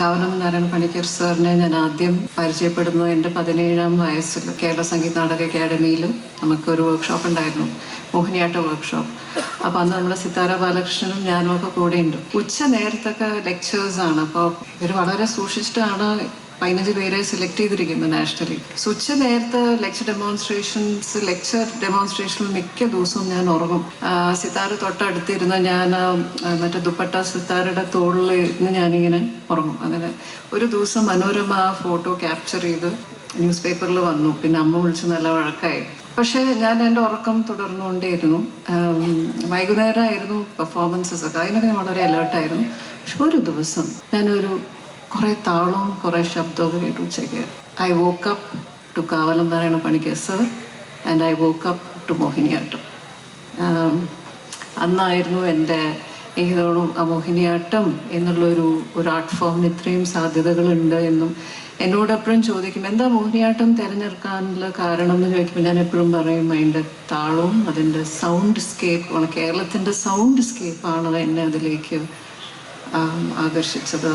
കാവനം നാരായണ പണിക്കർ സാറിനെ ഞാൻ ആദ്യം പരിചയപ്പെടുന്നത് എന്റെ പതിനേഴാം വയസ്സിൽ കേരള സംഗീത നാടക അക്കാദമിയിലും നമുക്കൊരു വർക്ക്ഷോപ്പ് ഉണ്ടായിരുന്നു. മോഹിനിയാട്ട വർക്ക്ഷോപ്പ് അപ്പോൾ അന്ന് നമ്മുടെ സിത്താര ബാലകൃഷ്ണനും ഞാനും ഒക്കെ കൂടെയുണ്ട്. ഉച്ച നേരത്തൊക്കെ ലെക്ചേഴ്സാണ് അപ്പോൾ ഇവർ വളരെ സൂക്ഷിച്ചിട്ടാണ് പതിനഞ്ച് പേരെ സെലക്ട് ചെയ്തിരിക്കുന്നത് നാഷണലി സോ ഉച്ച നേരത്തെ ലെക്ചർ ഡെമോൺസ്ട്രേഷൻസ് ലെക്ചർ ഡെമോൺസ്ട്രേഷനിൽ മിക്ക ദിവസവും ഞാൻ ഉറങ്ങും. സിത്താറ് തൊട്ടടുത്തിരുന്ന് ഞാൻ മറ്റേ ദുപ്പട്ട സിത്താറുടെ തോളിൽ ഇരുന്ന് ഞാനിങ്ങനെ ഉറങ്ങും. അങ്ങനെ ഒരു ദിവസം മനോരമ ഫോട്ടോ ക്യാപ്ചർ ചെയ്ത് ന്യൂസ് പേപ്പറിൽ വന്നു. പിന്നെ അമ്മ വിളിച്ച് നല്ല വഴക്കായി. പക്ഷേ ഞാൻ എന്റെ ഉറക്കം തുടർന്നുകൊണ്ടേയിരുന്നു. വൈകുന്നേരമായിരുന്നു പെർഫോമൻസസ് ഒക്കെ. അതിനൊക്കെ ഞാൻ വളരെ അലേർട്ടായിരുന്നു പക്ഷെ ഒരു ദിവസം ഞാനൊരു കുറേ താളവും കുറേ ശബ്ദവും കേട്ടു ഉച്ചയ്ക്ക്. I woke up to Kavalam Narayana Panicker sir and I woke up to Mohiniyattam അന്നായിരുന്നു എന്റെ എനിക്ക് ആ മോഹിനിയാട്ടം എന്നുള്ളൊരു ഒരു ആർട്ട് ഫോമിന് ഇത്രയും സാധ്യതകളുണ്ട് എന്നും എന്നോട് എപ്പോഴും ചോദിക്കും എന്താ മോഹിനിയാട്ടം തിരഞ്ഞെടുക്കാനുള്ള കാരണം? എന്ന് ചോദിക്കുമ്പോൾ ഞാൻ എപ്പോഴും പറയും അതിന്റെ താളവും അതിന്റെ സൗണ്ട് സ്കേപ്പ് കേരളത്തിന്റെ സൗണ്ട് സ്കേപ്പാണ് എന്നെ അതിലേക്ക് ആകർഷിച്ചത്.